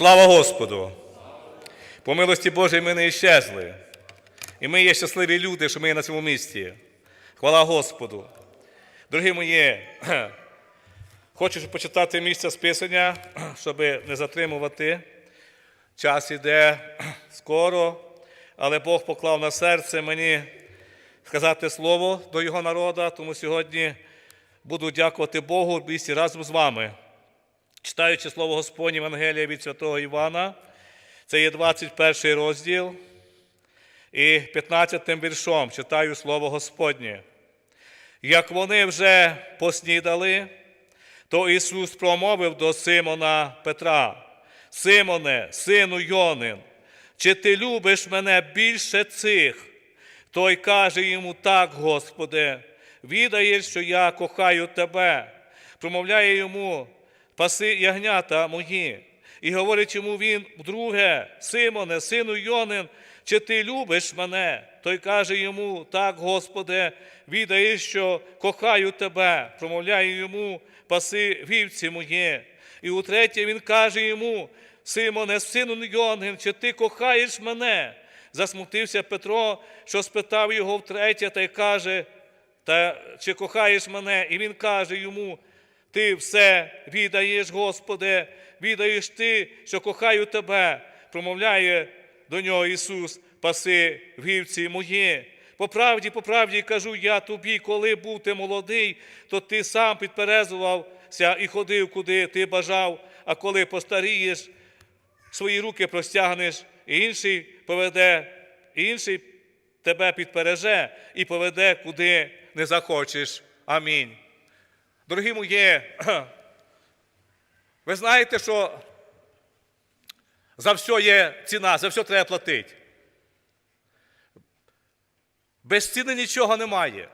Слава Господу! По милості Божій ми не іщезли. І ми є щасливі люди, що ми є на цьому місці. Хвала Господу. Дорогі мої, хочу почитати місце з Писання, щоб не затримувати. Час іде скоро, але Бог поклав на серце мені сказати слово до Його народу, тому сьогодні буду дякувати Богу місті разом з вами. Читаючи слово Господнє Євангелія від святого Івана, це є 21 розділ, і 15 віршом читаю слово Господнє. Як вони вже поснідали, то Ісус промовив до Симона Петра: Симоне, сину Йонин, чи ти любиш мене більше цих? Той каже йому так, Господи, відаєш, що я кохаю тебе, промовляє йому, паси ягнята мої. І говорить йому він вдруге, Симоне, сину Йонин, чи ти любиш мене? Той каже йому, так, Господи, відаєш, що кохаю тебе, промовляє йому, паси вівці мої. І утретє він каже йому, Симоне, сину Йонгин, чи ти кохаєш мене? Засмутився Петро, що спитав його втретє, та й каже, та чи кохаєш мене? І він каже йому, ти все віддаєш, Господи, віддаєш ти, що кохаю тебе, промовляє до нього Ісус, паси вівці мої. По правді, по правді кажу я тобі, коли був ти молодий, то ти сам підперезувався і ходив, куди ти бажав, а коли постарієш, свої руки простягнеш, і інший поведе, і інший тебе підпереже і поведе, куди не захочеш. Амінь. Дорогі мої, ви знаєте, що за все є ціна, за все треба платити. Без ціни нічого немає.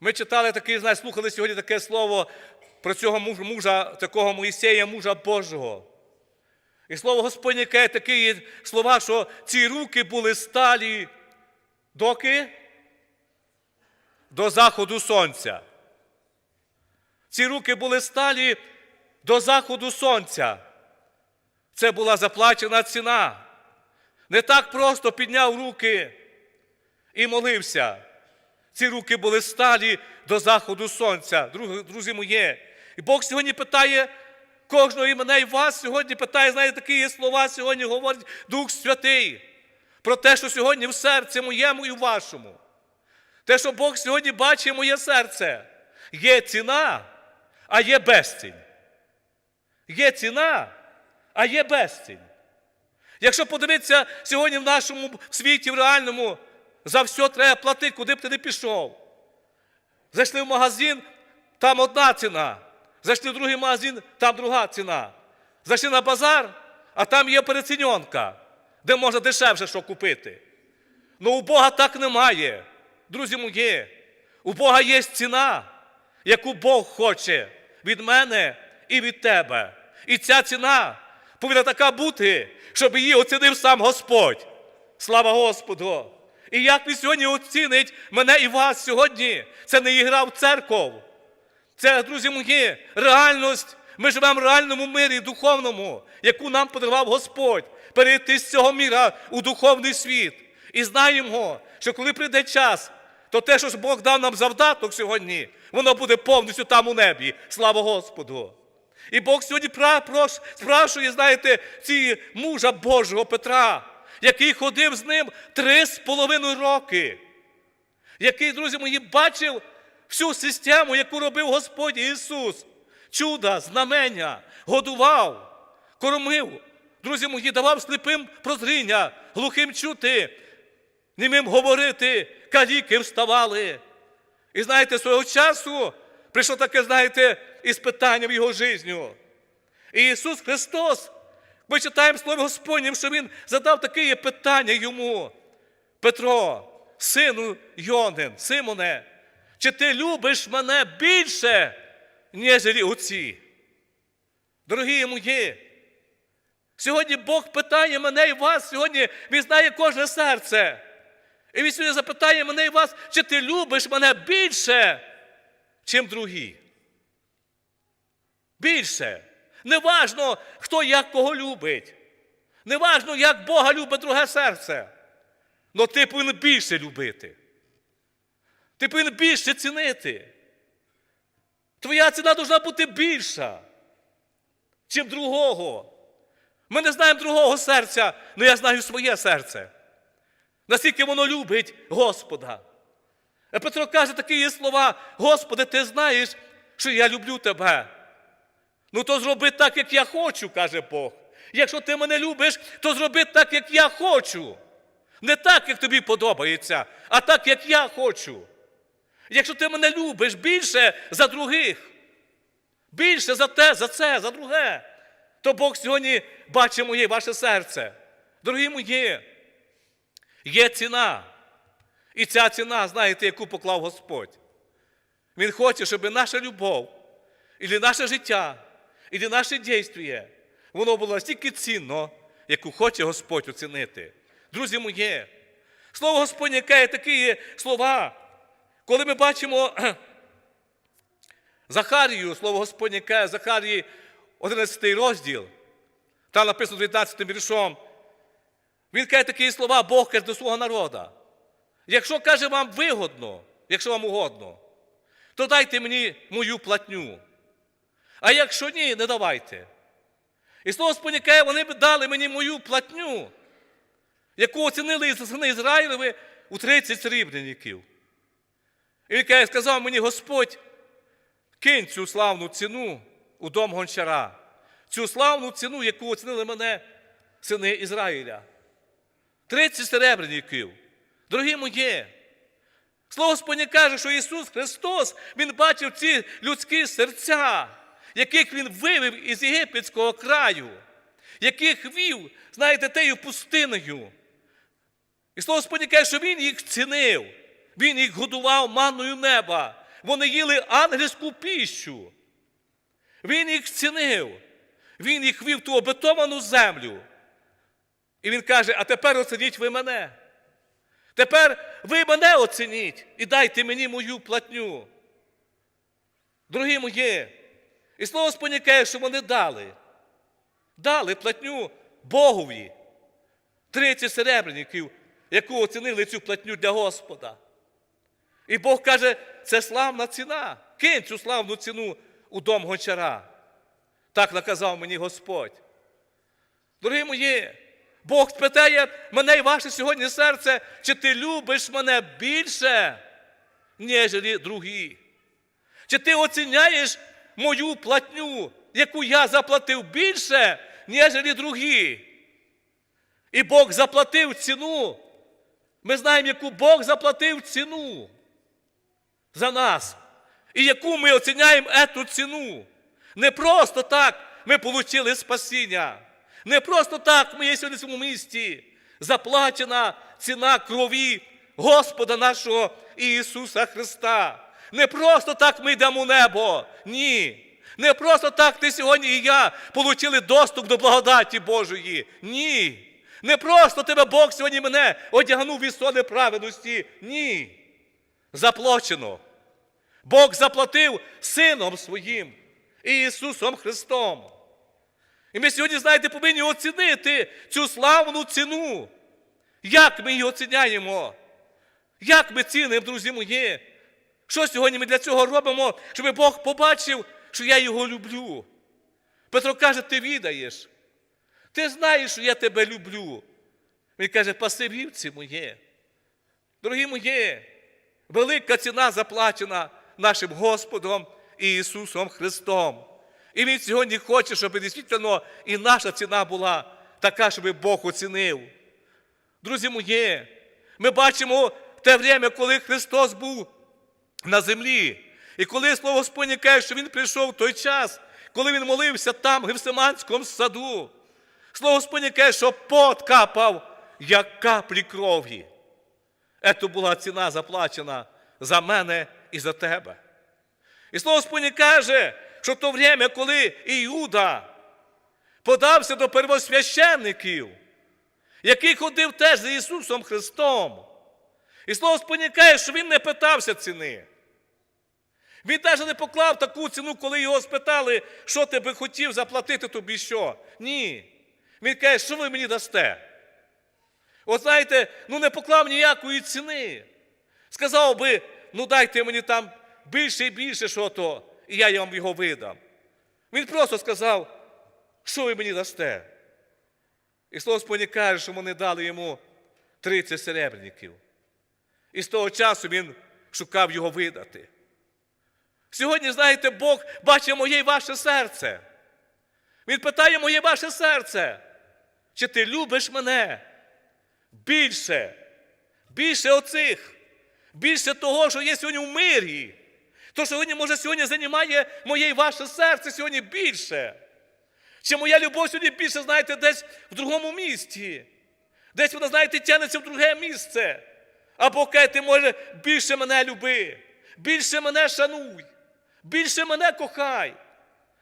Ми читали такий, знаєте, слухали сьогодні таке слово про цього мужа, такого Моїсея, мужа Божого. І слово Господнє каже такі слова, що ці руки були сталі доки до заходу сонця. Ці руки були сталі до заходу сонця. Це була заплачена ціна. Не так просто підняв руки і молився. Ці руки були сталі до заходу сонця, друзі мої. І Бог сьогодні питає кожного і мене і вас сьогодні питає, знаєте, такі є слова сьогодні говорить Дух Святий. Про те, що сьогодні в серці моєму і вашому. Те, що Бог сьогодні бачить моє серце. Є ціна, а є безцінь. Є ціна, а є безцінь. Якщо подивитися сьогодні в нашому світі, в реальному, за все треба платити, куди б ти не пішов. Зайшли в магазин, там одна ціна. Зайшли в другий магазин, там друга ціна. Зайшли на базар, а там є переціньонка, де можна дешевше що купити. Ну у Бога так немає. Друзі мої, у Бога є ціна, яку Бог хоче від мене і від тебе. І ця ціна повинна така бути, щоб її оцінив сам Господь. Слава Господу! І як він сьогодні оцінить мене і вас сьогодні? Це не ігра в церков. Це, друзі мої, реальність. Ми живемо в реальному мирі духовному, яку нам подарував Господь, перейти з цього міра у духовний світ. І знаємо, що коли прийде час, то те, що Бог дав нам завдаток сьогодні, воно буде повністю там у небі. Слава Господу! І Бог сьогодні спрашує, знаєте, ці мужа Божого Петра, який ходив з ним три з половиною роки, який, друзі мої, бачив всю систему, яку робив Господь Ісус. Чуда, знамення, годував, кормив. Друзі мої, давав сліпим прозріння, глухим чути, німим говорити, каліки вставали. І знаєте, свого часу прийшло таке, знаєте, іспитання в його життю. І Ісус Христос, ми читаємо Слово Господнім, що Він задав таке питання йому. Петро, сину Йонин, Симоне, чи ти любиш мене більше, ніж оці? Дорогі мої, сьогодні Бог питає мене і вас, сьогодні Він знає кожне серце. І він сьогодні запитає мене і вас, чи ти любиш мене більше, чим другі? Більше. Неважно, хто як кого любить. Неважно, як Бога любить друге серце. Но ти повинен більше любити. Ти повинен більше цінити. Твоя ціна повинна бути більша, чим другого. Ми не знаємо другого серця, але я знаю своє серце. Наскільки воно любить Господа. Петро каже такі слова: Господи, ти знаєш, що я люблю тебе. Ну то зроби так, як я хочу, каже Бог. Якщо ти мене любиш, то зроби так, як я хочу. Не так, як тобі подобається, а так, як я хочу. Якщо ти мене любиш більше за других, більше за те, за це, за друге, то Бог сьогодні бачить моє ваше серце. Дорогі мої, є ціна. І ця ціна, знаєте, яку поклав Господь. Він хоче, щоб наша любов, і наше життя, і наше дійство, воно було настільки цінно, яку хоче Господь оцінити. Друзі мої, слово Господнє, яке є такі слова, коли ми бачимо Захарію, слово Господнє, яке Захарії 11 розділ, там написано 19 віршом, він каже такі слова, Бог каже до свого народу. Якщо каже вам вигодно, якщо вам угодно, то дайте мені мою платню. А якщо ні, не давайте. І слово Господнє вони б дали мені мою платню, яку оцінили сини Ізраїлеви у 30 срібреників. І він каже, сказав мені Господь, кинь цю славну ціну у дом гончара, цю славну ціну, яку оцінили мене сини Ізраїля. 30 серебряників. Дорогі мої, Слово Господнє каже, що Ісус Христос, Він бачив ці людські серця, яких Він вивів із єгипетського краю, яких вів, знаєте, тею пустиною. І Слово Господнє каже, що Він їх цінив, Він їх годував манною неба. Вони їли ангельську піщу. Він їх цінив, Він їх вів в ту обетовану землю. І він каже: а тепер оцініть ви мене. Тепер ви мене оцініть і дайте мені мою платню. Дорогі мої, і слово Господнє що вони дали. Дали платню Богові. 30 серебряників, яку оцінили цю платню для Господа. І Бог каже, це славна ціна. Кинь цю славну ціну у дом гончара. Так наказав мені Господь. Дорогі мої, Бог спитає мене і ваше сьогодні серце, чи ти любиш мене більше, ніж другі? Чи ти оціняєш мою платню, яку я заплатив більше, ніж другі? І Бог заплатив ціну. Ми знаємо, яку Бог заплатив ціну за нас. І яку ми оціняємо ету ціну. Не просто так ми отримали спасіння. Не просто так ми є сьогодні в цьому місті. Заплачена ціна крові Господа нашого Ісуса Христа. Не просто так ми йдемо у небо. Ні. Не просто так ти сьогодні і я отримали доступ до благодаті Божої. Ні. Не просто тебе Бог сьогодні мене одягнув від соли праведності. Ні. Заплачено. Бог заплатив Сином Своїм Ісусом Христом. І ми сьогодні, знаєте, повинні оцінити цю славну ціну. Як ми її оціняємо? Як ми цінимо, друзі мої? Що сьогодні ми для цього робимо, щоб Бог побачив, що я його люблю? Петро каже, ти відаєш. Ти знаєш, що я тебе люблю. Він каже, паси вівці моє. Дорогі мої, велика ціна заплачена нашим Господом Ісусом Христом. І Він сьогодні хоче, щоб дійсно і наша ціна була така, щоб Бог оцінив. Друзі мої, ми бачимо те время, коли Христос був на землі. І коли Слово Господнє каже, що Він прийшов в той час, коли Він молився там, в Гевсиманському саду. Слово Господнє каже, що пот капав, як каплі крові. Це була ціна заплачена за мене і за тебе. І Слово Господнє каже, що в то время, коли Іуда подався до первосвященників, який ходив теж за Ісусом Христом. І Слово Господнє каже, що Він не питався ціни. Він навіть не поклав таку ціну, коли його спитали, що ти би хотів заплатити тобі що. Ні. Він каже, що ви мені дасте? От знаєте, ну не поклав ніякої ціни. Сказав би, ну дайте мені там більше і більше, що то, і я вам його видам. Він просто сказав, що ви мені дасте? І слово Господнє каже, що вони дали йому 30 серебряників. І з того часу він шукав його видати. Сьогодні, знаєте, Бог бачить моє і ваше серце. Він питає моє і ваше серце, чи ти любиш мене більше, більше оцих, більше того, що є сьогодні в мирі. То, сьогодні, може, сьогодні займає моє і ваше серце сьогодні більше. Чи моя любов сьогодні більше, знаєте, десь в другому місті. Десь вона, знаєте, тягнеться в друге місце. Або ти може більше мене люби, більше мене шануй, більше мене кохай,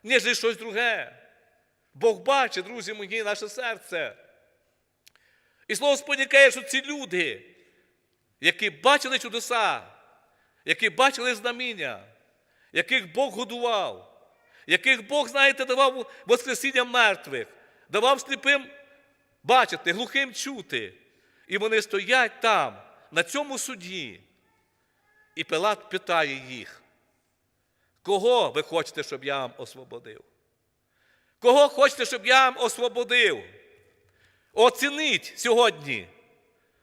ніж щось друге. Бог бачить, друзі мої, наше серце. І слово каже, що ці люди, які бачили чудеса, які бачили знаміння, яких Бог годував, яких Бог, знаєте, давав воскресіння мертвих, давав сліпим бачити, глухим чути. І вони стоять там, на цьому суді. І Пилат питає їх, кого ви хочете, щоб я вам освободив? Кого хочете, щоб я вам освободив? Оцініть сьогодні.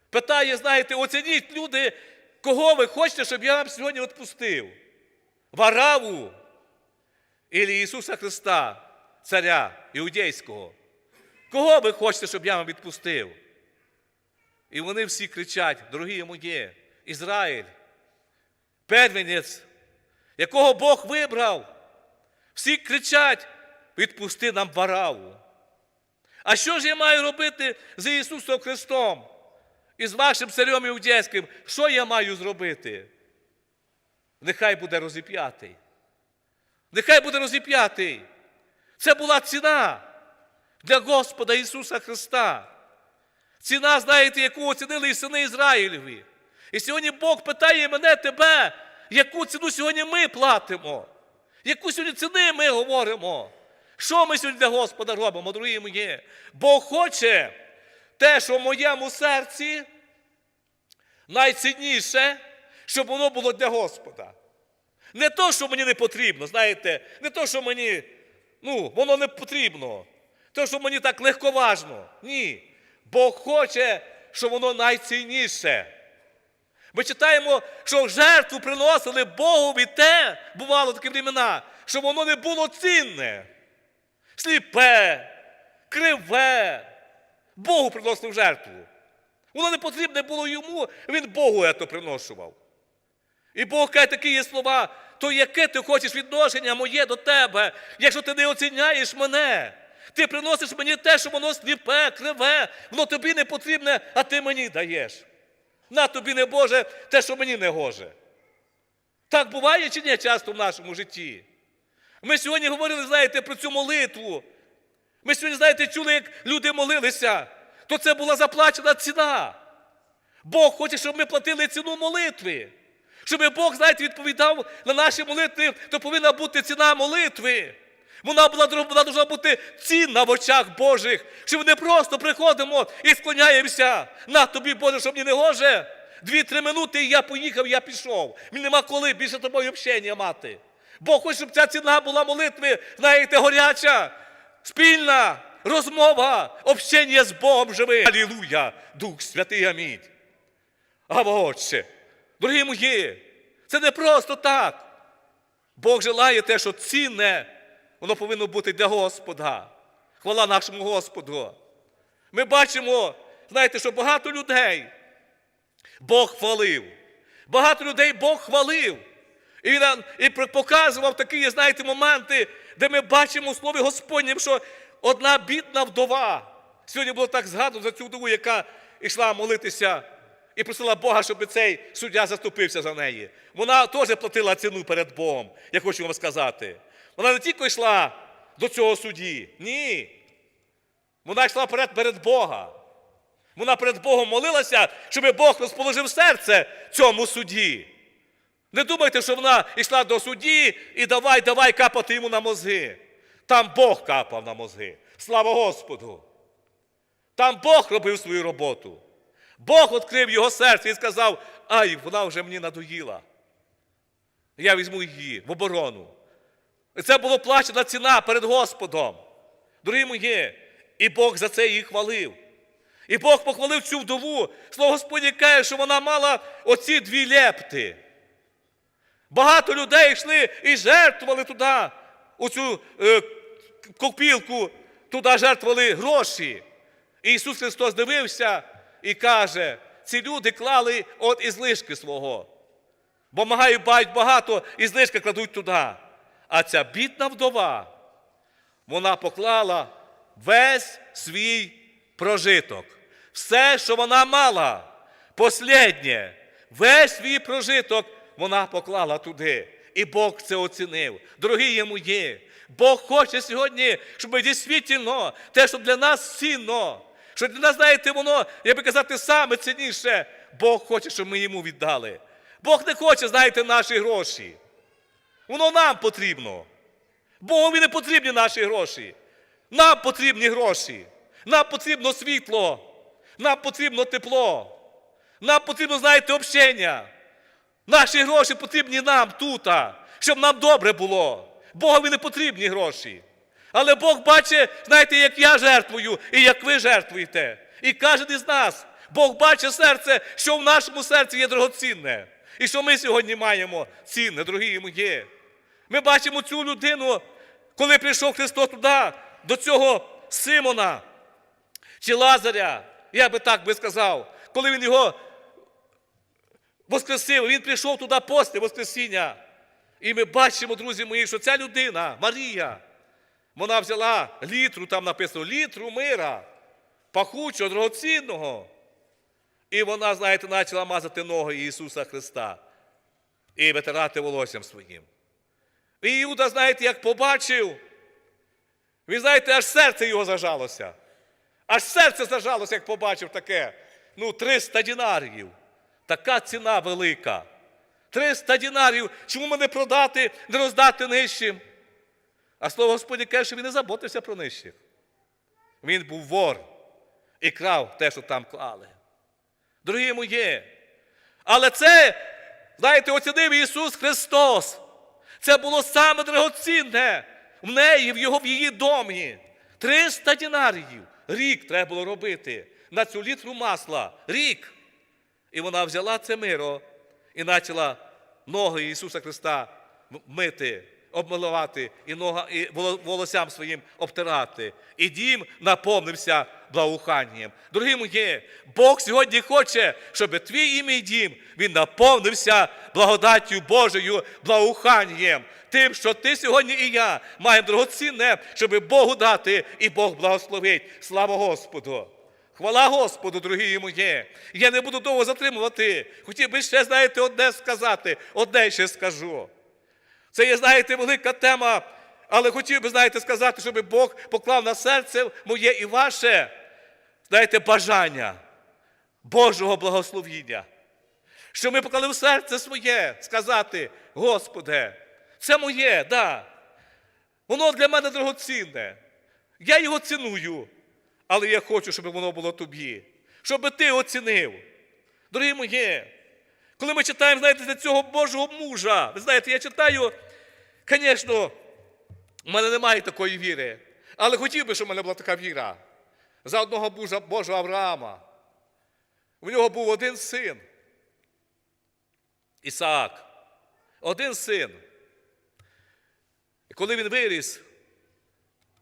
Питає, знаєте, оцініть люди, кого ви хочете, щоб я вам сьогодні відпустив? Вараву Ілі Ісуса Христа, Царя Іудейського. Кого ви хочете, щоб я вам відпустив? І вони всі кричать, дорогі мої, Ізраїль, первенець, якого Бог вибрав. Всі кричать, відпусти нам вараву. А що ж я маю робити з Ісусом Христом і з вашим царем Іудейським? Що я маю зробити? Нехай буде розіп'ятий. Нехай буде розіп'ятий. Це була ціна для Господа Ісуса Христа. Ціна, знаєте, яку оцінили і сини Ізраїлеві. І сьогодні Бог питає мене, тебе, яку ціну сьогодні ми платимо, яку сьогодні ціни ми говоримо. Що ми сьогодні для Господа робимо, дорогі мої? Бог хоче те, що в моєму серці найцінніше, щоб воно було для Господа. Не то, що мені не потрібно, знаєте, не то, що мені, ну, воно не потрібно, то, що мені так легковажно. Ні. Бог хоче, щоб воно найцінніше. Ми читаємо, що жертву приносили Богові те, бувало такі времена, щоб воно не було цінне. Сліпе, криве. Богу приносив жертву. Воно не потрібне було йому, він Богу це приношував. І Бог каже такі є слова, то яке ти хочеш відношення моє до тебе, якщо ти не оціняєш мене? Ти приносиш мені те, що воно сліпе, криве, воно тобі не потрібне, а ти мені даєш. На тобі не Боже, те, що мені не гоже. Так буває чи ні часто в нашому житті? Ми сьогодні говорили, знаєте, про цю молитву. Ми сьогодні, знаєте, чули, як люди молилися, то це була заплачена ціна. Бог хоче, щоб ми платили ціну молитви. Щоб Бог, знаєте, відповідав на наші молитви, то повинна бути ціна молитви. Вона була повинна бути цінна в очах Божих, що ми не просто приходимо і склоняємося. На тобі, Боже, щоб мені не гоже. Дві-три минути, і я поїхав, я пішов. Мені нема коли більше тобою общення мати. Бог хоче, щоб ця ціна була молитви, знаєте, горяча, спільна розмова, общення з Богом живим. Алілуя, Дух Святий, амінь. А Отче, дорогі мої, це не просто так. Бог желає те, що цінне, воно повинно бути для Господа. Хвала нашому Господу. Ми бачимо, знаєте, що багато людей Бог хвалив. Багато людей Бог хвалив. І він і показував такі, знаєте, моменти, де ми бачимо в Слові Господнім, що одна бідна вдова. Сьогодні було так згадано за цю вдову, яка йшла молитися і просила Бога, щоб цей суддя заступився за неї. Вона теж платила ціну перед Богом, я хочу вам сказати. Вона не тільки йшла до цього судді, ні. Вона йшла перед, перед Бога. Вона перед Богом молилася, щоб Бог розположив серце цьому судді. Не думайте, що вона йшла до судді і давай, давай капати йому на мозги. Там Бог капав на мозги. Слава Господу! Там Бог робив свою роботу. Бог відкрив його серце і сказав: ай, вона вже мені надоїла. Я візьму її в оборону. І це було плачена ціна перед Господом. Дорогі мої, і Бог за це її хвалив. І Бог похвалив цю вдову. Слово Господнє каже, що вона мала оці дві лепти. Багато людей йшли і жертвували туди, у цю е, копілку, туди жертвували гроші. І Ісус Христос дивився і каже: ці люди клали от ізлишки свого. Бо магають бають багато, і знижки кладуть туди. А ця бідна вдова, вона поклала весь свій прожиток. Все, що вона мала, посліднє, весь свій прожиток вона поклала туди. І Бог це оцінив. Дорогі мої, Бог хоче сьогодні, щоб ми дійсно те, що для нас цінно, що для нас, знаєте, воно, я би казати, саме цінніше, Бог хоче, щоб ми йому віддали. Бог не хоче, знаєте, наші гроші. Воно нам потрібно. Богові не потрібні наші гроші. Нам потрібні гроші. Нам потрібно світло. Нам потрібно тепло. Нам потрібно, знаєте, общення. Наші гроші потрібні нам тут, щоб нам добре було. Богові не потрібні гроші. Але Бог бачить, знаєте, як я жертвую і як ви жертвуєте. І кожен із нас, Бог бачить серце, що в нашому серці є дорогоцінне. І що ми сьогодні маємо цінне, дорогі мої. Ми бачимо цю людину, коли прийшов Христос туди, до цього Симона чи Лазаря, я би так би сказав, коли він його воскресив, він прийшов туди після Воскресіння. І ми бачимо, друзі мої, що ця людина, Марія, вона взяла літру, там написано, літру мира, пахучого, дорогоцінного. І вона, знаєте, почала мазати ноги Ісуса Христа і витирати волоссям своїм. І Іуда, знаєте, як побачив, він, знаєте, аж серце його зажалося. Аж серце зажалося, як побачив таке. Ну, 300 дінарів. Така ціна велика. 300 дінарів. Чому мене продати, не роздати нижчим? А слово Господнє каже, що він не заботився про нижчих. Він був вор і крав те, що там клали. Дорогі мої, але це, знаєте, оцінив Ісус Христос. Це було саме дорогоцінне в неї, в його в її домі. 300 дінарів. Рік треба було робити на цю літру масла. Рік. І вона взяла це миро і почала ноги Ісуса Христа мити, обмилувати і нога, і волоссям своїм обтирати. І дім наповнився благоуханням. Дорогі мої, Бог сьогодні хоче, щоб твій ім'я дім він наповнився благодаттю Божою, благоуханням. Тим, що ти сьогодні і я маємо дорогоцінне, щоб Богу дати, і Бог благословить. Слава Господу! Хвала Господу, дорогі мої. Я не буду довго затримувати. Хотів би ще, знаєте, одне сказати, одне ще скажу. Це є, знаєте, велика тема, але хотів би, знаєте, сказати, щоб Бог поклав на серце моє і ваше, знаєте, бажання Божого благословіння. Що ми поклали в серце своє сказати, Господи, це моє, да. Воно для мене дорогоцінне. Я його ціную. Але я хочу, щоб воно було тобі, щоб ти оцінив. Дорогі мої, коли ми читаємо, знаєте, за цього Божого мужа, ви знаєте, я читаю, звісно, в мене немає такої віри, але хотів би, щоб в мене була така віра. За одного мужа Божого Авраама. У нього був один син. Ісаак. Один син. І коли він виріс,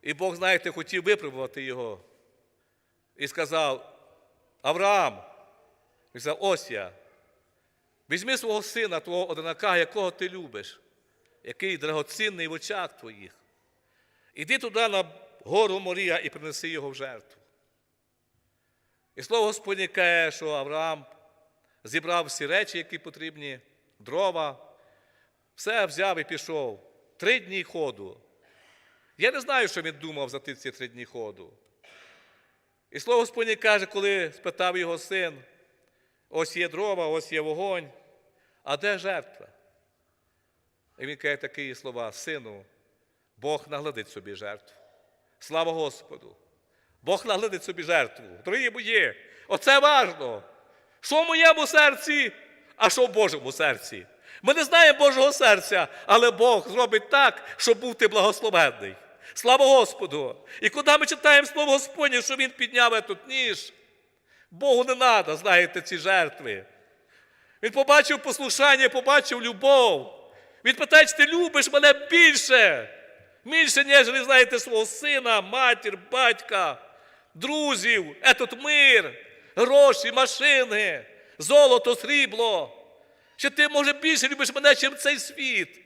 і Бог, знаєте, хотів випробувати його. І сказав, Авраам, він сказав, ось я, візьми свого сина, твого одинака, якого ти любиш, який драгоцінний в очах твоїх. Іди туди на гору Морія і принеси його в жертву. І слово Господнє каже, що Авраам зібрав всі речі, які потрібні, дрова, все взяв і пішов. Три дні ходу. Я не знаю, що він думав за ці три дні ходу. І слово Господнє каже, коли спитав його син, ось є дрова, ось є вогонь, а де жертва? І він каже такі слова: Сину, Бог нагладить собі жертву. Слава Господу! Бог нагладить собі жертву. Дорогі мої, оце важно. Що в моєму серці, а що в Божому серці. Ми не знаємо Божого серця, але Бог зробить так, щоб був ти благословенний. Слава Господу! І коли ми читаємо Слово Господнє, що Він підняв тут ніж, Богу не треба, знаєте, ці жертви. Він побачив послушання, побачив любов. Він питає, чи ти любиш мене більше, більше, ніж, знаєте, свого сина, матір, батька, друзів, етот мир, гроші, машини, золото, срібло. Чи ти, може, більше любиш мене, ніж цей світ?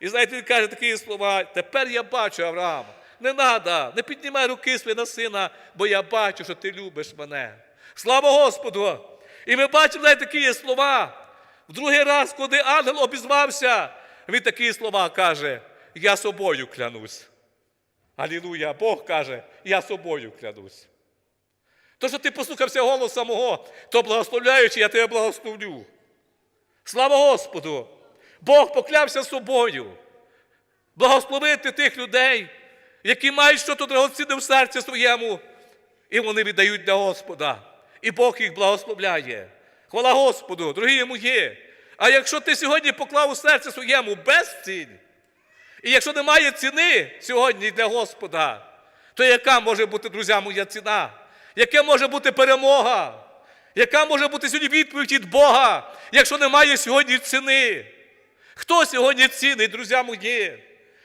І знаєте, він каже такі слова: тепер я бачу, Авраам, не треба, не піднімай руки свої на сина, бо я бачу, що ти любиш мене. Слава Господу! І ми бачимо знаєте, такі слова. В другий раз, коли ангел обізвався, він такі слова каже: Я собою клянусь. Алілуя! Бог каже, я собою клянусь. То, що ти послухався голоса мого, то благословляючи, я тебе благословлю. Слава Господу! Бог поклявся собою. Благословити тих людей, які мають щось драгоцінне в серці своєму, і вони віддають для Господа. І Бог їх благословляє. Хвала Господу, дорогі мої. А якщо ти сьогодні поклав у серці своєму безцінь, і якщо немає ціни сьогодні для Господа, то яка може бути, друзі, моя ціна? Яка може бути перемога? Яка може бути сьогодні відповідь від Бога, якщо немає сьогодні ціни? Хто сьогодні цінний, друзі мої?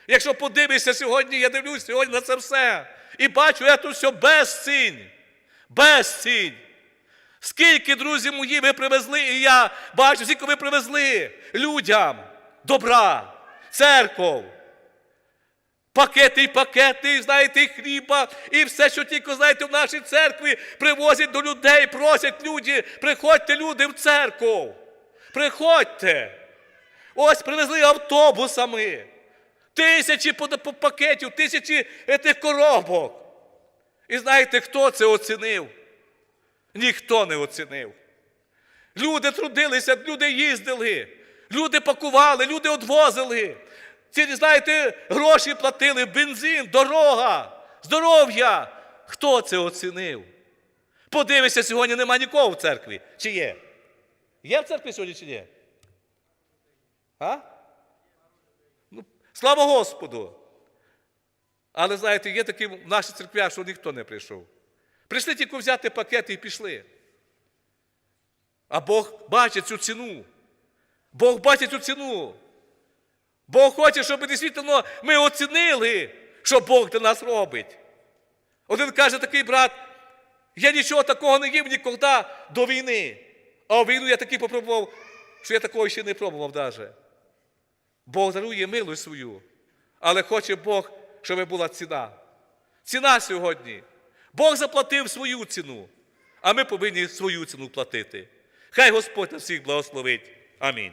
Якщо подивишся сьогодні, я дивлюсь сьогодні на це все і бачу, це все безцінь. Безцінь. Скільки, друзі мої, ви привезли, і я бачу, скільки ви привезли людям добра, церков, пакети і пакети, знаєте, і хліба, і все, що тільки, знаєте, в нашій церкві привозять до людей, просять люди, приходьте люди в церкву. Приходьте. Ось привезли автобусами. Тисячі пакетів, тисячі тих коробок. І знаєте, хто це оцінив? Ніхто не оцінив. Люди трудилися, люди їздили, люди пакували, люди одвозили. Ці, знаєте, гроші платили, бензин, дорога, здоров'я. Хто це оцінив? Подивися, сьогодні нема нікого в церкві. Чи є? Є в церкві сьогодні чи ні? А? Ну, слава Господу! Але знаєте, є такі в нашій церкві, що ніхто не прийшов. Прийшли тільки взяти пакети і пішли. А Бог бачить цю ціну. Бог бачить цю ціну. Бог хоче, щоб дійсно ми оцінили, що Бог для нас робить. Один каже такий брат, я нічого такого не їв ніколи до війни. А війну я такий попробував, що я такого ще не пробував навіть. Бог дарує милость свою, але хоче Бог, щоб була ціна. Ціна сьогодні. Бог заплатив свою ціну, а ми повинні свою ціну платити. Хай Господь нас всіх благословить. Амінь.